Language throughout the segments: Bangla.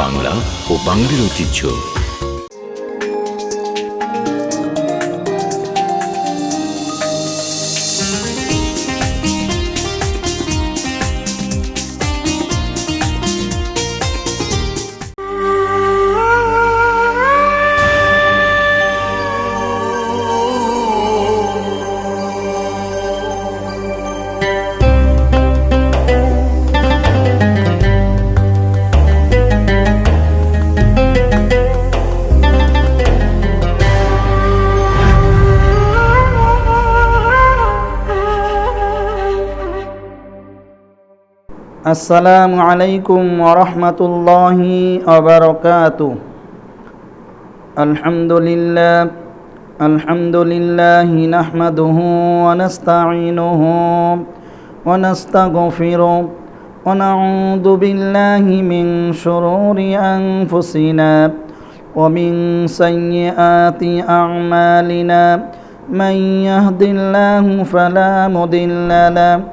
বাংলা ও বাঙালির ঐতিহ্য। السلام عليكم ورحمة الله وبركاته الحمد لله الحمد لله نحمده ونستعينه ونستغفره ونعوذ بالله من شرور أنفسنا ومن سيئات أعمالنا من يهد الله فلا مضل له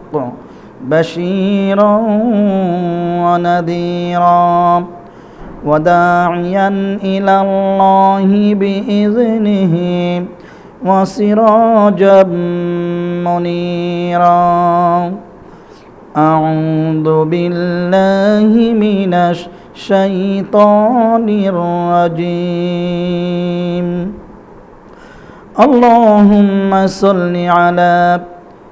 بشيرا ونذيرا وداعيا إلى الله بإذنه وسراجا منيرا أعوذ بالله من الشيطان الرجيم اللهم صل على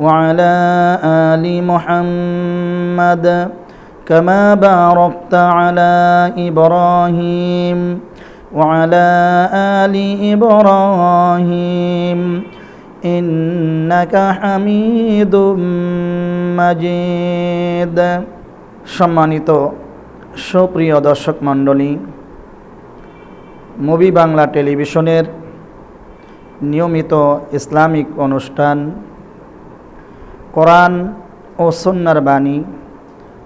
وعلى آل محمد كما باركت على إبراهيم وعلى آل إبراهيم إنك حميد مجيد সম্মানিত সুপ্রিয় দর্শক মণ্ডলী মুভি বাংলা টেলিভিশনের নিয়মিত ইসলামিক অনুষ্ঠান কোরআন ও সন্ন্যার বাণী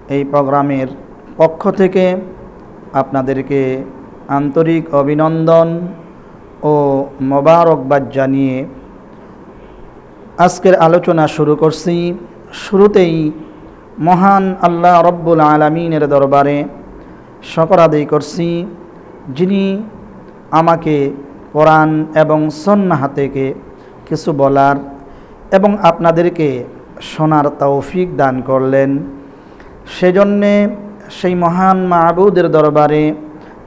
এই প্রোগ্রামের পক্ষ থেকে আপনাদেরকে আন্তরিক অভিনন্দন ও মোবারকবাদ জানিয়ে আজকের আলোচনা শুরু করছি। শুরুতেই মহান আল্লাহ রব্বুল আলমিনের দরবারে শকর করছি যিনি আমাকে কোরআন এবং সন্না থেকে কিছু বলার এবং আপনাদেরকে শোনার তৌফিক দান করলেন। সেজন্যে সেই মহান মাহবুদের দরবারে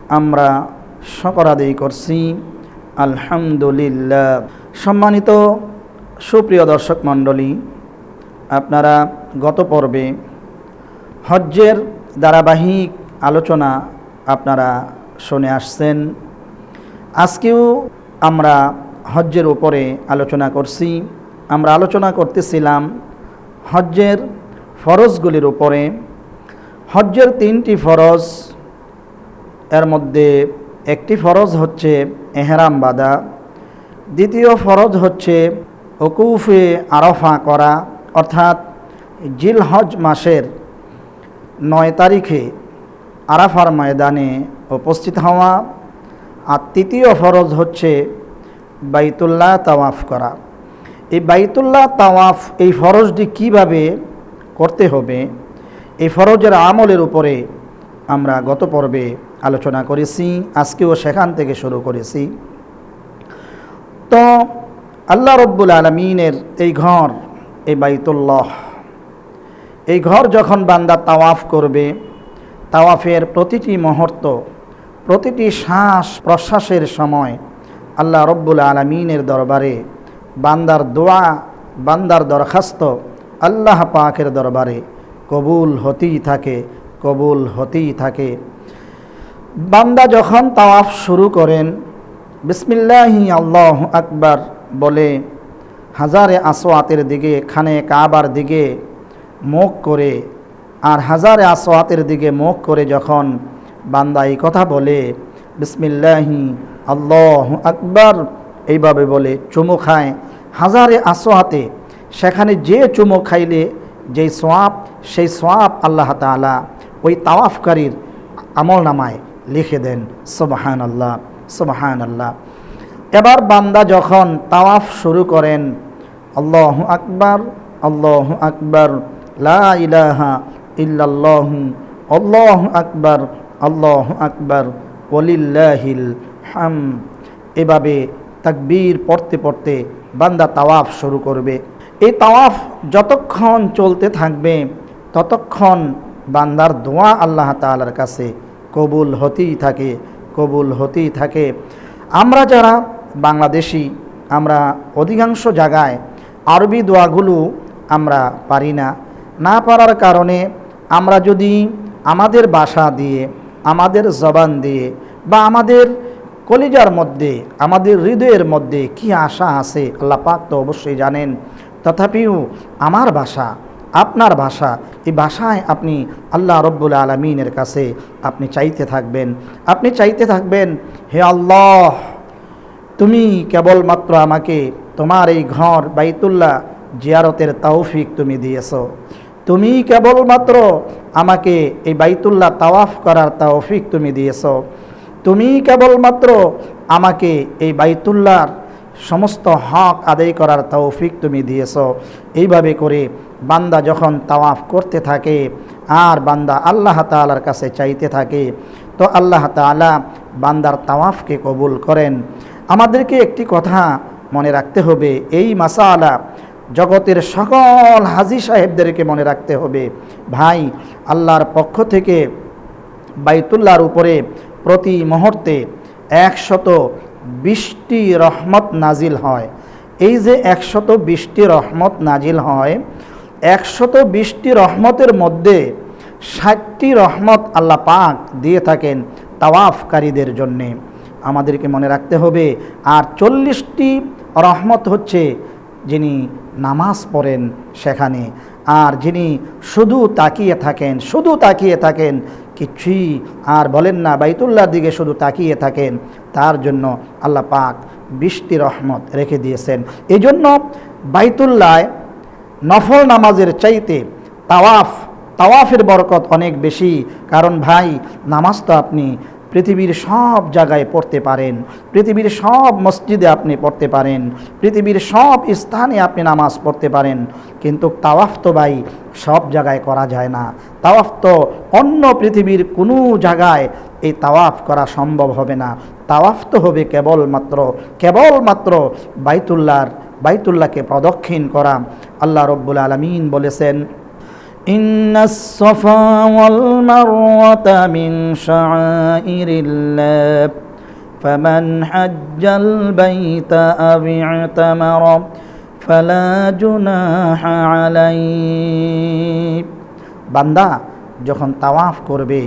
আমরা শকর আদায় করছি। আলহামদুলিল্লাহ। সম্মানিত সুপ্রিয় দর্শক মণ্ডলী, আপনারা গত পর্বে হজ্জের ধারাবাহিক আলোচনা আপনারা শুনে আসছেন। আজকেও আমরা হজ্জের উপরে আলোচনা করছি। আমরা আলোচনা করতেছিলাম হজ্জের ফরজগুলির উপরে, হজ্জের তিনটি ফরজ, এর মধ্যে একটি ফরজ হচ্ছে এহরাম বাদা দ্বিতীয় ফরজ হচ্ছে ওকুফে আরফা করা, অর্থাৎ জিল হজ মাসের নয় তারিখে আরাফার ময়দানে উপস্থিত হওয়া, আর তৃতীয় ফরজ হচ্ছে বাইতুল্লাহ তাওয়াফ করা। এই বাইতুল্লাহ তাওয়াফ এই ফরজটি কীভাবে করতে হবে? এই ফরজের আমলের উপরে আমরা গত পর্বে আলোচনা করেছি, আজকেও সেখান থেকে শুরু করেছি। তো আল্লাহ রব্বুল আলমিনের এই ঘর, এই বাইতুল্লাহ, এই ঘর যখন বান্দা তাওয়াফ করবে, তাওয়াফের প্রতিটি মুহূর্ত, প্রতিটি শ্বাস প্রশ্বাসের সময় আল্লাহ রব্বুল আলমিনের দরবারে বান্দার দোয়া, বান্দার দরখাস্ত আল্লাহ পাকের দরবারে কবুল হতেই থাকে, কবুল হতেই থাকে। বান্দা যখন তাওয়াফ শুরু করেন, বিসমিল্লাহি আল্লাহ আকবার বলে, হাজারে আসোয়াতের দিকে, খানে কাবার দিকে মুখ করে, আর হাজারে আসোয়াতের দিকে মুখ করে যখন বান্দা এই কথা বলে, বিসমিল্লাহি আল্লাহ আকবার এইভাবে বলে চুমু খায়। হাজারে আসোয়াতে সেখানে যে চুমু খাইলে যেই সোয়াব সেই সোয়াব আল্লাহ তালা ওই তাওয়াফকারীর আমল নামায় লিখে দেন। সোবাহান আল্লাহ সোবাহান আল্লাহ এবার বান্দা যখন তাওয়াফ শুরু করেন, আল্লাহ আকবার আল্লাহ আকবার, লা ইলাহা ইল্লাল্লাহু, আল্লাহ আকবার আল্লাহ আকবার ওলিল্লাহিল হাম এভাবে তাকবীর পড়তে পড়তে বান্দা তাওয়াফ শুরু করবে। এই তাওয়াফ যতক্ষণ চলতে থাকবে, ততক্ষণ বান্দার দোয়া আল্লাহ তাআলার কাছে কবুল হতেই থাকে, কবুল হতেই থাকে। আমরা যারা বাংলাদেশি, আমরা অধিকাংশ জায়গায় আরবি দোয়াগুলো আমরা পারি না। না পারার কারণে আমরা যদি আমাদের বাসা দিয়ে, আমাদের জবান দিয়ে বা আমাদের কলিজার মধ্যে, আমাদের হৃদয়ের মধ্যে কি আশা আছে? আল্লাহ পাক তো অবশ্যই জানেন। তথাপিও আমার ভাষা, আপনার ভাষা, এই ভাষায় আপনি আল্লাহ রব্বুল আলমিনের কাছে আপনি চাইতে থাকবেন। আপনি চাইতে থাকবেন, হে আল্লাহ, তুমি কেবলমাত্র আমাকে তোমার এই ঘর বাইতুল্লাহ জিয়ারতের তৌফিক তুমি দিয়েছ। তুমি কেবলমাত্র আমাকে এই বাইতুল্লাহ তাওয়াফ করার তৌফিক তুমি দিয়েছ। তুমি কেবলমাত্র আমাকে এই বাইতুল্লাহর সমস্ত হক আদায় করার তৌফিক তুমি দিয়েছ। এইভাবে করে বান্দা যখন তাওয়াফ করতে থাকে আর বান্দা আল্লাহ তালার কাছে চাইতে থাকে, তো আল্লাহ তালা বান্দার তাওয়াফকে কবুল করেন। আমাদেরকে একটি কথা মনে রাখতে হবে, এই মাসালা জগতের সকল হাজি সাহেবদেরকে মনে রাখতে হবে। ভাই, আল্লাহর পক্ষ থেকে বাইতুল্লাহর উপরে প্রতি মুহূর্তে একশত বিশটি রহমত নাজিল হয়। এই যে একশত বিশটি রহমত নাজিল হয়, একশত বিশটি রহমতের মধ্যে ষাটটি রহমত আল্লাহ পাক দিয়ে থাকেন তাওয়াফকারীদের জন্যে। আমাদেরকে মনে রাখতে হবে, আর চল্লিশটি রহমত হচ্ছে যিনি নামাজ পড়েন সেখানে, আর যিনি শুধু তাকিয়ে থাকেন, শুধু তাকিয়ে থাকেন কিছুই আর বলেন না, বাইতুল্লাহর দিকে শুধু তাকিয়ে থাকেন। তার জন্য আল্লাহ পাক বৃষ্টি রহমত রেখে দিয়েছেন। এই জন্য বাইতুল্লায় নফল নামাজের চাইতে তাওয়াফ, তাওয়াফের বরকত অনেক বেশি। কারণ ভাই, নামাজ তো আপনি পৃথিবীর সব জায়গায় পড়তে পারেন, পৃথিবীর সব মসজিদে আপনি পড়তে পারেন, পৃথিবীর সব স্থানে আপনি নামাজ পড়তে পারেন, কিন্তু তাওয়াফ তো ভাই সব জায়গায় করা যায় না। তাওয়াফ তো অন্য পৃথিবীর কোনো জায়গায় এই তাওয়াফ করা সম্ভব হবে না। তাওয়াফ তো হবে কেবলমাত্র কেবলমাত্র বাইতুল্লার বাইতুল্লাহকে প্রদক্ষিণ করা। আল্লাহ রব্বুল আলমিন বলেছেন إن الصفا والمروة من شعائر الله فمن حج البيت أو اعتمر فلا جناح عليه বান্দা যখন তাওয়াফ করবে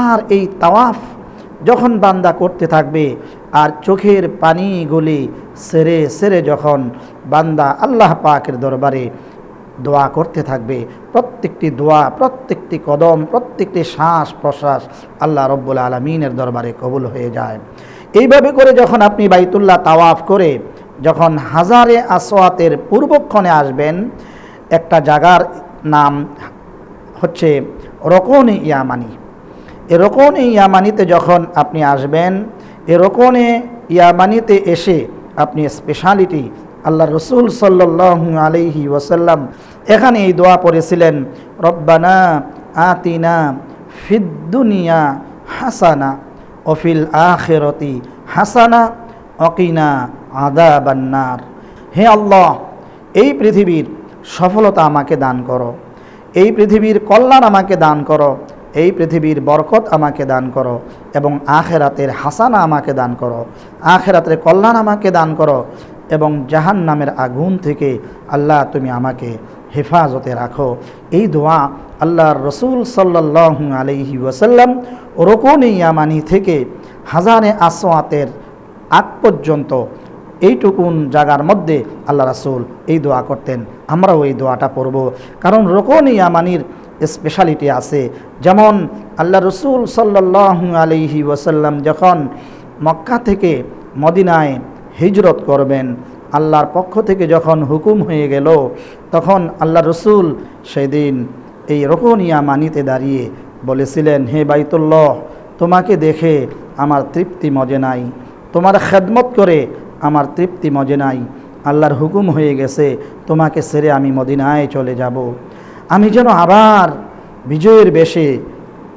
আর এই তাওয়াফ যখন বান্দা করতে থাকবে আর চোখের পানিগুলি সেরে সেরে যখন বান্দা আল্লাহ পাকের দরবারে দোয়া করতে থাকবে। প্রত্যেকটি দোয়া, প্রত্যেকটি কদম, প্রত্যেকটি শ্বাস প্রশ্বাস আল্লাহ রব্বুল আলমিনের দরবারে কবুল হয়ে যায়। এইভাবে করে যখন আপনি বাইতুল্লাহ তাওয়াফ করে যখন হাজারে আসোয়াতের পূর্বক্ষণে আসবেন, একটা জায়গার নাম হচ্ছে রকন ইয়ামানি। এ রকন ইয়ামানিতে যখন আপনি আসবেন, এ রকনে ইয়ামানিতে এসে আপনি স্পেশালিটি আল্লাহ রসুল সাল্লাহু আলহি ওসাল্লাম এখানে এই দোয়া পড়েছিলেন, রব্বানা আতিনা ফিদ্দুনিয়া হাসানা অফিল আখেরতি হাসানা অকিনা আদা বান্নার হে আল্লাহ, এই পৃথিবীর সফলতা আমাকে দান করো, এই পৃথিবীর কল্যাণ আমাকে দান করো, এই পৃথিবীর বরকত আমাকে দান করো এবং আখেরাতের হাসানা আমাকে দান করো, আখেরাতের কল্যাণ আমাকে দান করো। এবং জাহান নামের আগুন থেকে আল্লাহ তুমি আমাকে হেফাজতে রাখো। এই দোয়া আল্লাহর রসুল সাল্লাহ আলহি ওসাল্লাম রোকন ইয়ামানি থেকে হাজারে আসোয়াতের আগ পর্যন্ত এইটুকুন জায়গার মধ্যে আল্লাহ রাসুল এই দোয়া করতেন। আমরাও এই দোয়াটা পড়ব। কারণ রোকন ইয়ামানির স্পেশালিটি আছে। যেমন আল্লাহ রসুল সাল্লাহ আলহি ওয়াসাল্লাম যখন মক্কা থেকে মদিনায় হিজরত করবেন। আল্লাহর পক্ষ থেকে যখন হুকুম হয়ে গেল, তখন আল্লাহ রসুল সেদিন এই রোকনিয়া মানিতে দাঁড়িয়ে বলেছিলেন, হে বাইতুল্লাহ, তোমাকে দেখে আমার তৃপ্তি মজে নাই। তোমার খেদমত করে আমার তৃপ্তি মজে নাই। আল্লাহর হুকুম হয়ে গেছে, তোমাকে ছেড়ে আমি মদিনায় চলে যাব। আমি যেন আবার বিজয়ের বেশে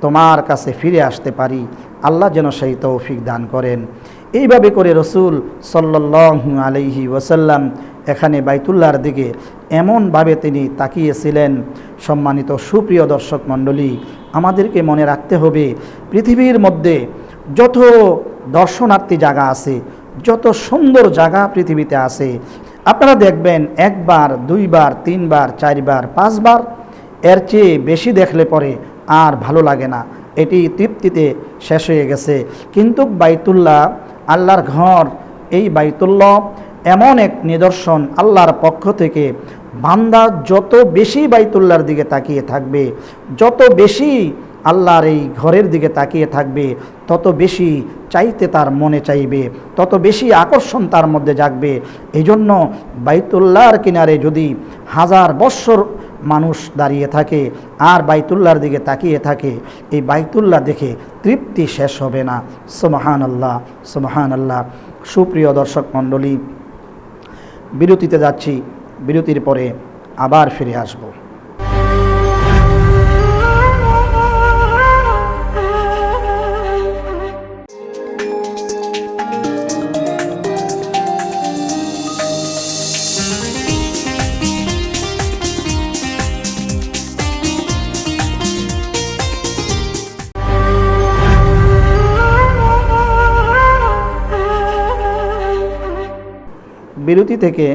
তোমার কাছে ফিরে আসতে পারি। আল্লাহ যেন সেই তৌফিক দান করেন। এইভাবে করে রসুল সাল্লাহ আলহি ওসাল্লাম এখানে বাইতুল্লার দিকে এমনভাবে তিনি তাকিয়েছিলেন। সম্মানিত সুপ্রিয় দর্শক মণ্ডলী, আমাদেরকে মনে রাখতে হবে, পৃথিবীর মধ্যে যত দর্শনার্থী জায়গা আছে, যত সুন্দর জায়গা পৃথিবীতে আছে, আপনারা দেখবেন একবার, দুইবার, তিনবার, চারবার, পাঁচবার এর চেয়ে বেশি দেখলে পরে আর ভালো লাগে না। এটি তৃপ্তিতে শেষ হয়ে গেছে। কিন্তু বাইতুল্লাহ আল্লাহর ঘর, এই বাইতুল্লাহ এমন এক নিদর্শন আল্লাহর পক্ষ থেকে। বান্দা যত বেশি বাইতুল্লাহর দিকে তাকিয়ে থাকবে, যত বেশি আল্লাহর এই ঘরের দিকে তাকিয়ে থাকবে, তত বেশি চাইতে তার মনে চাইবে, তত বেশি আকর্ষণ তার মধ্যে জাগবে। এই জন্য বাইতুল্লাহর কিনারে যদি হাজার বৎসর মানুষ দাঁড়িয়ে থাকে আর বাইতুল্লার দিকে তাকিয়ে থাকে, এই বাইতুল্লাহ দেখে তৃপ্তি শেষ হবে না। সোমাহান আল্লাহ সোমাহান আল্লাহ সুপ্রিয় দর্শক মণ্ডলী, বিরতিতে যাচ্ছি। বিরতির পরে আবার ফিরে আসব। বিরতি থেকে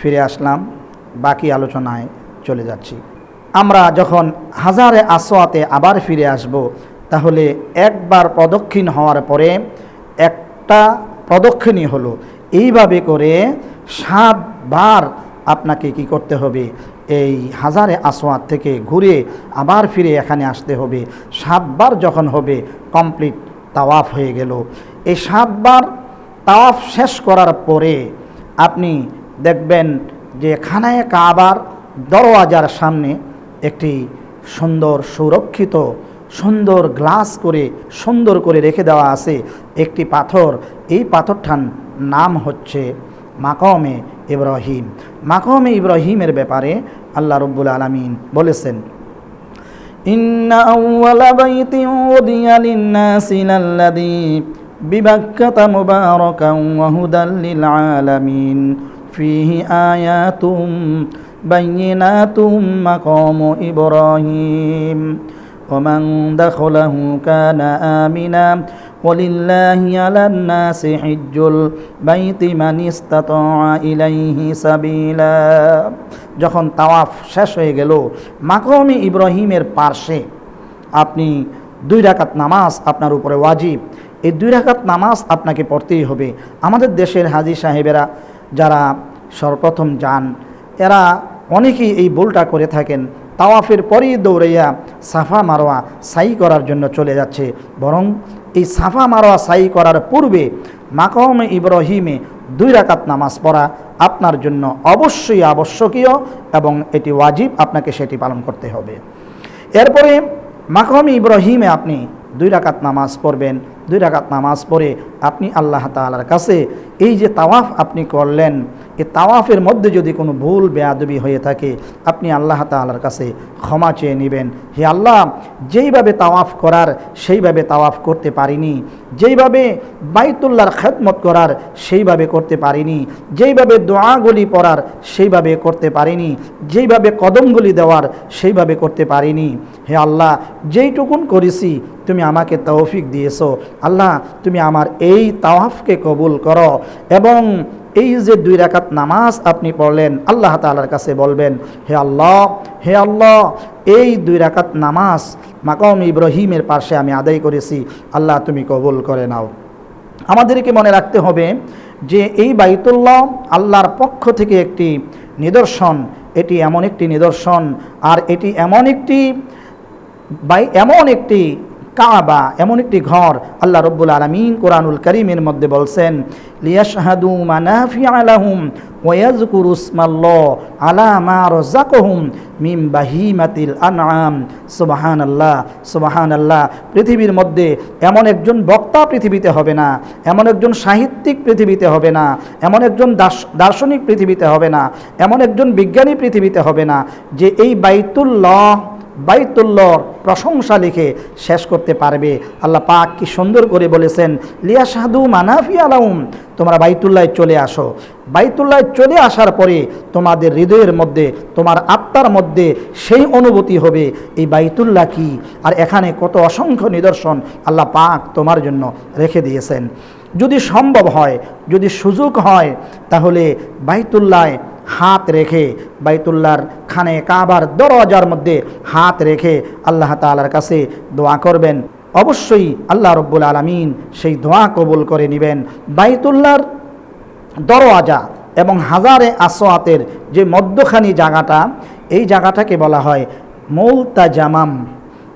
ফিরে আসলাম, বাকি আলোচনায় চলে যাচ্ছি। আমরা যখন হাজারে আসোয়াতে আবার ফিরে আসব, তাহলে একবার প্রদক্ষিণ হওয়ার পরে একটা প্রদক্ষিণই হলো, এইভাবে করে সাতবার আপনাকে কি করতে হবে? এই হাজারে আসোয়াত থেকে ঘুরে আবার ফিরে এখানে আসতে হবে। সাতবার যখন হবে কমপ্লিট তাওয়াফ হয়ে গেল। এই সাতবার তাওয়াফ শেষ করার পরে আপনি দেখবেন যে খানায় কাবার দরওয়াজার সামনে একটি সুন্দর সুরক্ষিত, সুন্দর গ্লাস করে, সুন্দর করে রেখে দেওয়া আছে একটি পাথর। এই পাথরটার নাম হচ্ছে মাকমে ইব্রাহিম। মাকমে ইব্রাহিমের ব্যাপারে আল্লাহ রব্বুল আলমিন বলেছেন, ইন্না আউয়ালা বাইতি উদিয়া লিন্নাসি আল্লাযী ببكة مباركا وهدى للعالمين فيه آيات بينات مقام إبراهيم ومن دخله كان آمنا ولله على الناس حج البيت من استطاع إليه سبيلا যখন তাওয়াফ শেষ হয়ে গেল মাকমি ইব্রাহিমের পার্শ্বে আপনি দুই রাকাত নামাজ আপনার উপরে ওয়াজিব এই দুই রাকাত নামাজ আপনাকে পড়তেই হবে। আমাদের দেশের হাজি সাহেবেরা যারা সর্বপ্রথম যান, এরা অনেকেই এই ভুলটা করে থাকেন। তাওয়াফের পরেই দৌড়াইয়া সাফা মারোয়া সাই করার জন্য চলে যাচ্ছে। বরং এই সাফা মারোয়া সাই করার পূর্বে মাকমে ইব্রাহিমে দুই রাকাত নামাজ পড়া আপনার জন্য অবশ্যই আবশ্যকীয় এবং এটি ওয়াজিব, আপনাকে সেটি পালন করতে হবে। এরপরে মাকমে ইব্রাহিমে আপনি দুই রাকাত নামাজ পড়বেন। দুই রাকাত নামাজ পড়ে আপনি আল্লাহ তাআলার কাছে এই যে তাওয়াফ আপনি করলেন এই তাওয়াফের মধ্যে যদি কোনো ভুল, বেয়াদবি হয়ে থাকে, আপনি আল্লাহ তাআলার কাছে ক্ষমা চেয়ে নেবেন। হে আল্লাহ, যেইভাবে তাওয়াফ করার, সেইভাবে তাওয়াফ করতে পারিনি। যেইভাবে বাইতুল্লাহর খেদমত করার, সেইভাবে করতে পারিনি। যেইভাবে দোয়াগুলি পড়ার, সেইভাবে করতে পারিনি। যেইভাবে কদমগুলি দেওয়ার, সেইভাবে করতে পারিনি। হে আল্লাহ, যেইটুকুন করেছি, তুমি আমাকে তৌফিক দিয়েছ। আল্লাহ, তুমি আমার এই তাওয়াফকে কবুল করো এবং এই যে দুই রাকাত নামাজ আপনি পড়লেন, আল্লাহ তাআলার কাছে বলবেন, হে আল্লাহ হে আল্লাহ, এই দুই রাকাত নামাজ মাকাম ইব্রাহিমের পাশে আমি আদায় করেছি, আল্লাহ তুমি কবুল করে নাও। আমাদেরকে মনে রাখতে হবে যে এই বাইতুল্লাহ আল্লাহর পক্ষ থেকে একটি নিদর্শন, এটি এমন একটি নিদর্শন, আর এটি এমন একটি বাই, এমন একটি কাবা, এমন একটি ঘর আল্লাহ রব্বুল আলমিন কোরআনুল করিমের মধ্যে বলছেন, লিয়াশহাদু মানাফি আলাহুম ওয়াজকুরু ইসমাল্লাহ আলা মা রাযাকাহুম মিন বাহিমাতিল আনআম। সুবহানাল্লাহ সুবহানাল্লাহ, পৃথিবীর মধ্যে এমন একজন বক্তা পৃথিবীতে হবে না, এমন একজন সাহিত্যিক পৃথিবীতে হবে না, এমন একজন দার্শ- দার্শনিক পৃথিবীতে হবে না, এমন একজন বিজ্ঞানী পৃথিবীতে হবে না যে এই বাইতুল্লাহ বাইতুল্লর প্রশংসা লিখে শেষ করতে পারবে। আল্লাহ পাক কি সুন্দর করে বলেছেন লিয়া সাধু মানাফি আলাউম তোমরা বাইতুল্লায় চলে আসো। বাইতুল্লায় চলে আসার পরে তোমাদের হৃদয়ের মধ্যে, তোমার আত্মার মধ্যে সেই অনুভূতি হবে, এই বাইতুল্লাহ কি? আর এখানে কত অসংখ্য নিদর্শন আল্লাহ পাক তোমার জন্য রেখে দিয়েছেন। যদি সম্ভব হয়, যদি সুযোগ হয়, তাহলে বাইতুল্লায় হাত রেখে, বাইতুল্লার খানে কাবার দরওয়াজার মধ্যে হাত রেখে আল্লাহ তাআলার কাছে দোয়া করবেন। অবশ্যই আল্লাহ রব্বুল আলমিন সেই দোয়া কবুল করে নেবেন। বাইতুল্লার দরওয়াজা এবং হাজারে আসোয়াতের যে মধ্যখানি জায়গাটা, এই জায়গাটাকে বলা হয় মৌলতা জামাম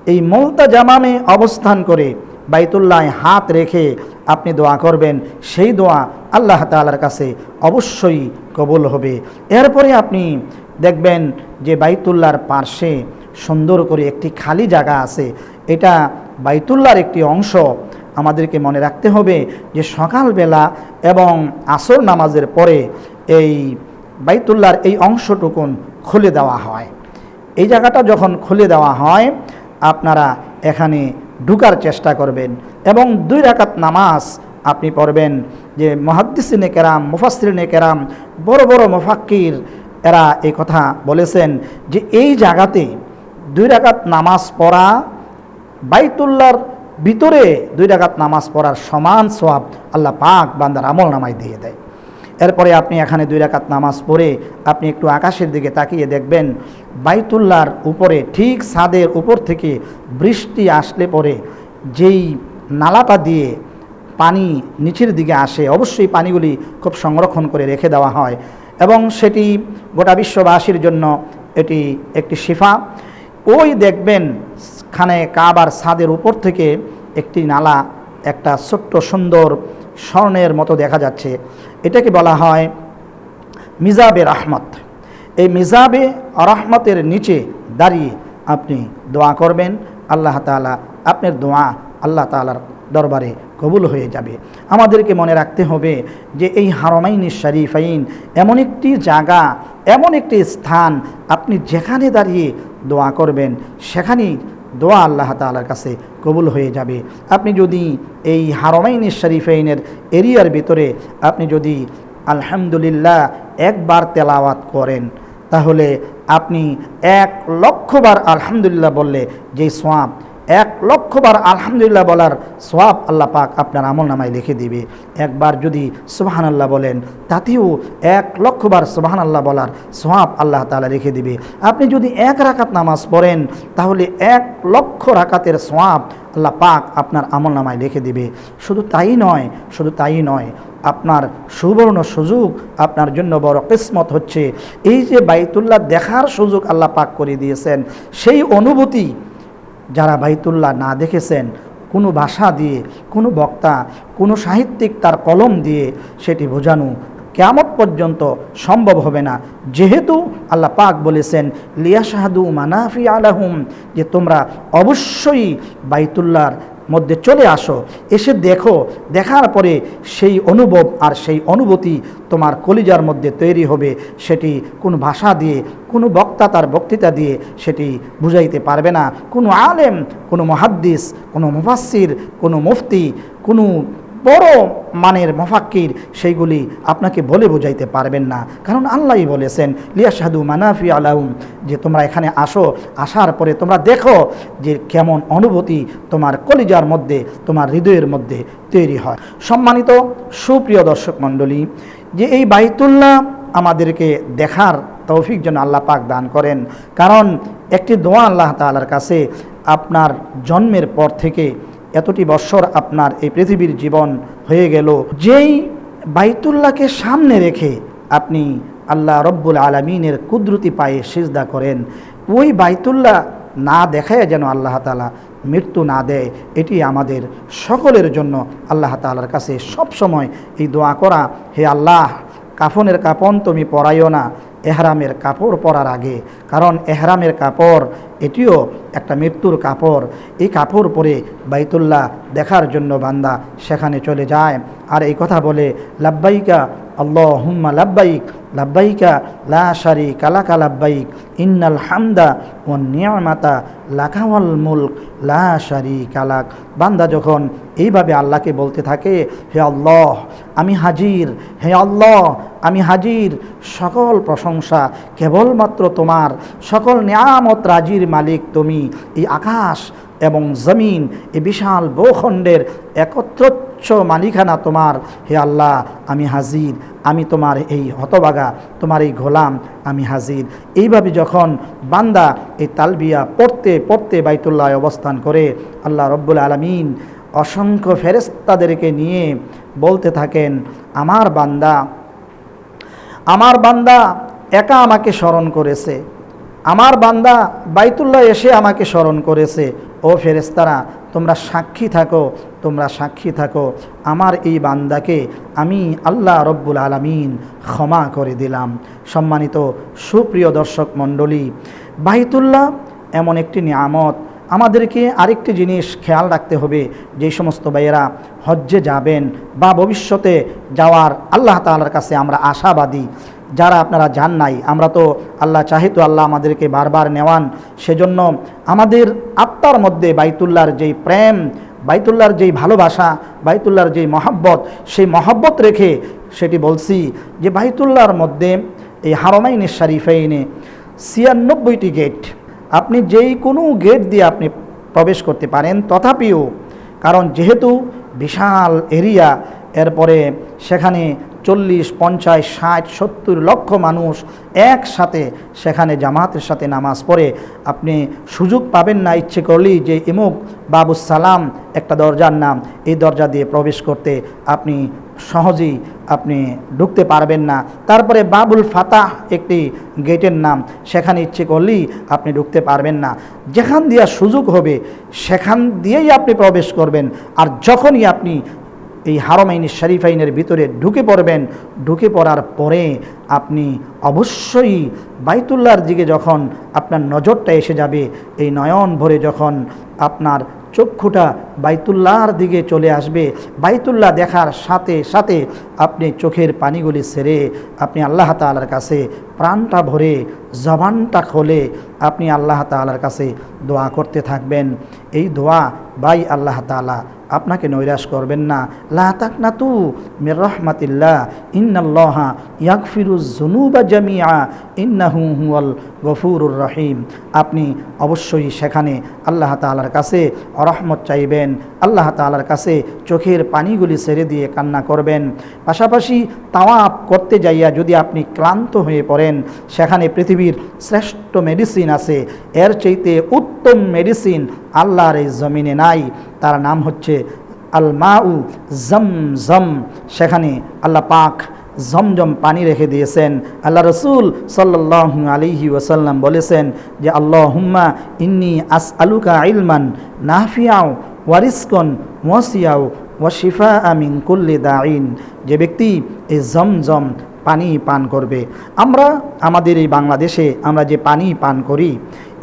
এই মৌলতা জামামে অবস্থান করে বাইতুল্লায় হাত রেখে আপনি দোয়া করবেন, সেই দোয়া আল্লাহ তাআলার কাছে অবশ্যই কবুল হবে। এরপরে আপনি দেখবেন যে বাইতুল্লার পার্শ্বে সুন্দর করে একটি খালি জায়গা আছে। এটা বাইতুল্লার একটি অংশ। আমাদেরকে মনে রাখতে হবে যে সকালবেলা এবং আসর নামাজের পরে এই বাইতুল্লার এই অংশটুকুন খুলে দেওয়া হয়। এই জায়গাটা যখন খুলে দেওয়া হয়, আপনারা এখানে ঢুকার চেষ্টা করবেন এবং দুই রাকাত নামাজ আপনি পড়বেন। যে মহাদ্দিসিনে কেরাম মুফাসরিনে কেরাম, বড় বড় মুফাক্কির এরা এই কথা বলেছেন যে এই জায়গাতে দুই রাকাত নামাজ পড়া বাইতুল্লার ভিতরে দুই রাকাত নামাজ পড়ার সমান সোয়াব আল্লাহ পাক বান্দার আমল নামায় দিয়ে দেয়। এরপরে আপনি এখানে দুই রাকাত নামাজ পড়ে আপনি একটু আকাশের দিকে তাকিয়ে দেখবেন বাইতুল্লার উপরে ঠিক ছাদের উপর থেকে বৃষ্টি আসলে পরে যেই নালাটা দিয়ে পানি নিচের দিকে আসে, অবশ্যই পানিগুলি খুব সংরক্ষণ করে রেখে দেওয়া হয়। এবং সেটি গোটা বিশ্ববাসীর জন্য এটি একটি শিফা। ওই দেখবেন খানে কাবার ছাদের উপর থেকে একটি নালা, একটা ছোট্ট সুন্দর স্বর্ণের মতো দেখা যাচ্ছে। এটাকে বলা হয় মিজাবে রহমত। এই মিজাবে রহমতের নিচে দাঁড়িয়ে আপনি দোয়া করবেন। আল্লাহ তাআলা আপনার দোয়া আল্লাহ তাআলার দরবারে কবুল হয়ে যাবে। আমাদেরকে মনে রাখতে হবে যে এই হারমাইন শরীফাইন এমন একটি জায়গা, এমন একটি স্থান আপনি যেখানে দাঁড়িয়ে দোয়া করবেন, সেখানেই দোয়া আল্লাহ তালার কাছে কবুল হয়ে যাবে। আপনি যদি এই হারমাইন শরীফাইনের এরিয়ার ভিতরে আপনি যদি আলহামদুলিল্লাহ একবার তেলাওয়াত করেন, তাহলে আপনি এক লক্ষবার আলহামদুলিল্লাহ বললে যে সোয়াব এক লক্ষবার আলহামদুলিল্লাহ বলার সোয়াব আল্লাহ পাক আপনার আমল নামায় লিখে দিবে। একবার যদি সুবাহান আল্লাহ বলেন, তাতেও এক লক্ষবার সুবাহান আল্লাহ বলার সোয়াব আল্লাহ তালা লিখে দিবে। আপনি যদি এক রাকাত নামাজ পড়েন, তাহলে এক লক্ষ রাকাতের সোয়াব আল্লাহ পাক আপনার আমল নামায় লিখে দিবে। শুধু তাই নয়, শুধু তাই নয়, আপনার সুবর্ণ সুযোগ আপনার জন্য বড় কিসমত হচ্ছে। এই যে বাইতুল্লাহ দেখার সুযোগ আল্লাহ পাক করে দিয়েছেন, সেই অনুভূতি যারা বাইতুল্লাহ না দেখেছেন, কোনো ভাষা দিয়ে, কোনো বক্তা, কোনো সাহিত্যিক তার কলম দিয়ে সেটি বোঝানো কেমন পর্যন্ত সম্ভব হবে না। যেহেতু আল্লাহ পাক বলেছেন লিয়া শাহাদু মানাফি আলাহুম যে তোমরা অবশ্যই বাইতুল্লাহর মধ্যে চলে আসো। এসে দেখো, দেখার পরে সেই অনুভব আর সেই অনুভূতি তোমার কলিজার মধ্যে তৈরি হবে। সেটি কোন ভাষা দিয়ে, কোনো বক্তা তার বক্তৃতা দিয়ে সেটি বুঝাইতে পারবে না। কোনো আলেম, কোনো মহাদ্দিস, কোনো মুফাসির কোনো মুফতি, কোনো বড় মানের মফাক্কির সেইগুলি আপনাকে বলে বোঝাইতে পারবেন না। কারণ আল্লাহই বলেছেন লিয়া সাধু মানাফি আলাউম যে তোমরা এখানে আসো, আসার পরে তোমরা দেখো যে কেমন অনুভূতি তোমার কলিজার মধ্যে, তোমার হৃদয়ের মধ্যে তৈরি হয়। সম্মানিত সুপ্রিয় দর্শক মণ্ডলী, যে এই বাইতুল্লাহ আমাদেরকে দেখার তৌফিক যেন আল্লাহ পাক দান করেন, কারণ একটি দোয়া আল্লাহ তালার কাছে আপনার জন্মের পর থেকে এতটি বৎসর আপনার এই পৃথিবীর জীবন হয়ে গেল। যেই বাইতুল্লাহকে সামনে রেখে আপনি আল্লাহ রব্বুল আলমিনের কুদরতি পায়ে সিজদা করেন, ওই বাইতুল্লাহ না দেখায় যেন আল্লাহ তালা মৃত্যু না দেয়, এটি আমাদের সকলের জন্য আল্লাহ তালার কাছে সব সময় এই দোয়া করা, হে আল্লাহ, কাফনের কাপন তুমি পরাইও না, এহরামের কাপড় পরার আগে, কারণ এহরামের কাপড় এটিও একটা মৃত্যুর কাপড়। এই কাপড় পরে বাইতুল্লাহ দেখার জন্য বান্দা সেখানে চলে যায়। আর এই কথা বলে, লাব্বাইকা আল্লাহ হুম্মা লাব্বাইক, লাব্বাইকা লা শারি কালাকা লাব্বাইক, ইন্নাল হামদা ও নিয়ামাতা লাখাওয়াল মুলক, লা শারি কালাক বান্দা যখন এইভাবে আল্লাহকে বলতে থাকে, হে আল্লাহ, আমি হাজির, হে আল্লাহ, আমি হাজির, সকল প্রশংসা কেবলমাত্র তোমার, সকল নিয়ামত রাজির মালিক তুমি। এই আকাশ এবং জমিন এই বিশাল বহুখণ্ডের একত্রচ্ছ মালিকানা তোমার। হে আল্লাহ, আমি হাজির। আমি তোমার এই হতবাগা তোমার এই গোলাম, আমি হাজির। এইভাবে যখন বান্দা এই তালবিয়া পড়তে পড়তে বাইতুল্লায় অবস্থান করে, আল্লাহ রব্বুল আলমিন অসংখ্য ফেরেস্তাদেরকে নিয়ে বলতে থাকেন, আমার বান্দা আমার বান্দা একা আমাকে স্মরণ করেছে। আমার বান্দা বাইতুল্লাহ এসে আমাকে স্মরণ করেছে, ও ফেরেস্তারা তোমরা সাক্ষী থাকো, তোমরা সাক্ষী থাকো। আমার এই বান্দাকে আমি আল্লাহ রব্বুল আলমিন ক্ষমা করে দিলাম। সম্মানিত সুপ্রিয় দর্শক মণ্ডলী, বাইতুল্লাহ এমন একটি নিয়ামত। আমাদেরকে আরেকটি জিনিস খেয়াল রাখতে হবে, যে সমস্ত ভাইয়েরা হজ্জে যাবেন বা ভবিষ্যতে যাওয়ার আল্লাহ তালার কাছে আমরা আশাবাদী। যারা আপনারা যান নাই, আমরা তো আল্লাহ চাহিত আল্লাহ আমাদেরকে বারবার নেওয়ান। সেজন্য আমাদের আত্মার মধ্যে বাইতুল্লার যেই প্রেম, বাইতুল্লাহর যেই ভালোবাসা, বাইতুল্লাহর যেই মহাব্বত, সেই মহাব্বত রেখে সেটি বলছি যে বাইতুল্লাহর মধ্যে এই হারমাইনে শারিফাইনে ছিয়ানব্বইটি গেট, আপনি যেই কোনো গেট দিয়ে আপনি প্রবেশ করতে পারেন, তথাপিও কারণ যেহেতু বিশাল এরিয়া, এরপরে সেখানে চল্লিশ, পঞ্চাশ, ষাট, সত্তর লক্ষ মানুষ একসাথে সেখানে জামাতের সাথে নামাজ পড়ে। আপনি সুযোগ পাবেন না ইচ্ছে করলেই যে ইমুক বাবু সালাম একটা দরজার নাম, এই দরজা দিয়ে প্রবেশ করতে আপনি সহজেই আপনি ঢুকতে পারবেন না। তারপরে বাবুল ফাতাহ একটি গেটের নাম, সেখানে ইচ্ছে করলেই আপনি ঢুকতে পারবেন না। যেখান দিয়া সুযোগ হবে, সেখান দিয়েই আপনি প্রবেশ করবেন। আর যখনই আপনি এই হারমাইনি শরীফাইনের ভিতরে ঢুকে পড়বেন। ঢুকে পড়ার পরে আপনি অবশ্যই বাইতুল্লার দিকে যখন আপনার নজরটা এসে যাবে, এই নয়ন ভরে যখন আপনার চক্ষুটা বাইতুল্লাহর দিকে চলে আসবে। বাইতুল্লাহ দেখার সাথে সাথে আপনি চোখের পানিগুলি সেরে আপনি আল্লাহ তালার কাছে প্রাণটা ভরে জবানটা খোলে আপনি আল্লাহ তালার কাছে দোয়া করতে থাকবেন। এই দোয়া বাই আল্লাহ তালা আপনাকে নৈরাশ করবেন না। লা তাক না তু মির রহমাতিল্লাহ, ইন্নাল্লাহা ইয়াকফিরুজ জুনুবা জামিয়া ইন্নাহু হুয়াল গফুরুর রহিম। আপনি অবশ্যই সেখানে আল্লাহ তালার কাছে রহমত চাইবেন। আল্লাহ তালার কাছে চোখের পানিগুলি ছেড়ে দিয়ে কান্না করবেন। পাশাপাশি তাওয়াপ করতে যাইয়া যদি আপনি ক্লান্ত হয়ে পড়েন, সেখানে পৃথিবীর শ্রেষ্ঠ মেডিসিন আছে। এর চাইতে উত্তম মেডিসিন আল্লাহর এই জমিনে নাই। তার নাম হচ্ছে আল মাউ জম জম সেখানে আল্লাহ পাক জমজম পানি রেখে দিয়েছেন। আল্লাহ রসুল সাল্লাহ আলিহি ওসাল্লাম বলেছেন যে আল্লাহ হুম্মা ইন্নি আস আলুকা ইলমান নাহফিয়াও ওয়ারিসকন ওয়াসিয়াও ওয়াশিফা আমিন কুল্লি দাইন যে ব্যক্তি এই জমজম পানি পান করবে, আমরা আমাদের এই বাংলাদেশে আমরা যে পানি পান করি,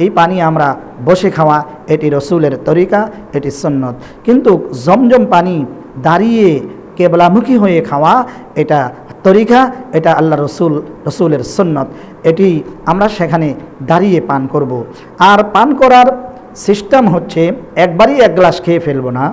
এই পানি আমরা বসে খাওয়া, এটি রসুলের তরিকা, এটি সন্ন্যত কিন্তু জমজম পানি দাঁড়িয়ে কেবলামুখী হয়ে খাওয়া, এটা তরিকা, এটা আল্লাহ রসুল, রসুলের সন্ন্যত এটি আমরা সেখানে দাঁড়িয়ে পান করব। আর পান করার সিস্টেম হচ্ছে একবারই এক গ্লাস খেয়ে ফেলব না।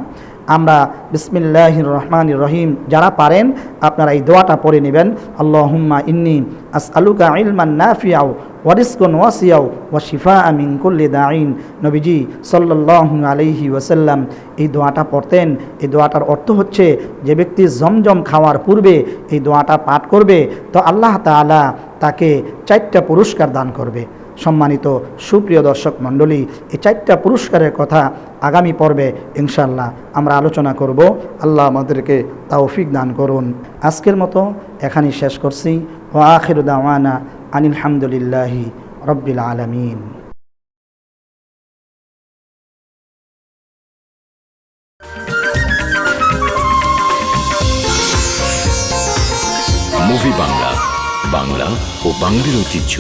আমরা বিসমিল্লাহ রহমান রহিম, যারা পারেন আপনারা এই দোয়াটা পড়ে নেবেন। আল্লাহুম্মা ইন্নি আস আলুকা ইলমান নাফিয়াও ওয়ারিসকন ওয়াসিয়াও ওয়া শিফা আমিন কুল্লি দাইন নবীজি সাল্লাল্লাহু আলাইহি ওয়াসাল্লাম এই দোয়াটা পড়তেন। এই দোয়াটার অর্থ হচ্ছে যে ব্যক্তি জমজম খাওয়ার পূর্বে এই দোয়াটা পাঠ করবে, তো আল্লাহ তাআলা তাকে চারটা পুরস্কার দান করবে। সম্মানিত সুপ্রিয় দর্শক মণ্ডলী, এই চারটা পুরস্কারের কথা আগামী পর্বে ইনশাল্লাহ আমরা আলোচনা করব। আল্লাহ আমাদেরকে তৌফিক দান করুন। আজকের মতো এখানেই শেষ করছি। ও আখির দাওয়ানা আনিল হামদুলিল্লাহি রব্বিল আলমিন। বাংলা বাংলা ও বাঙালির ঐতিহ্য।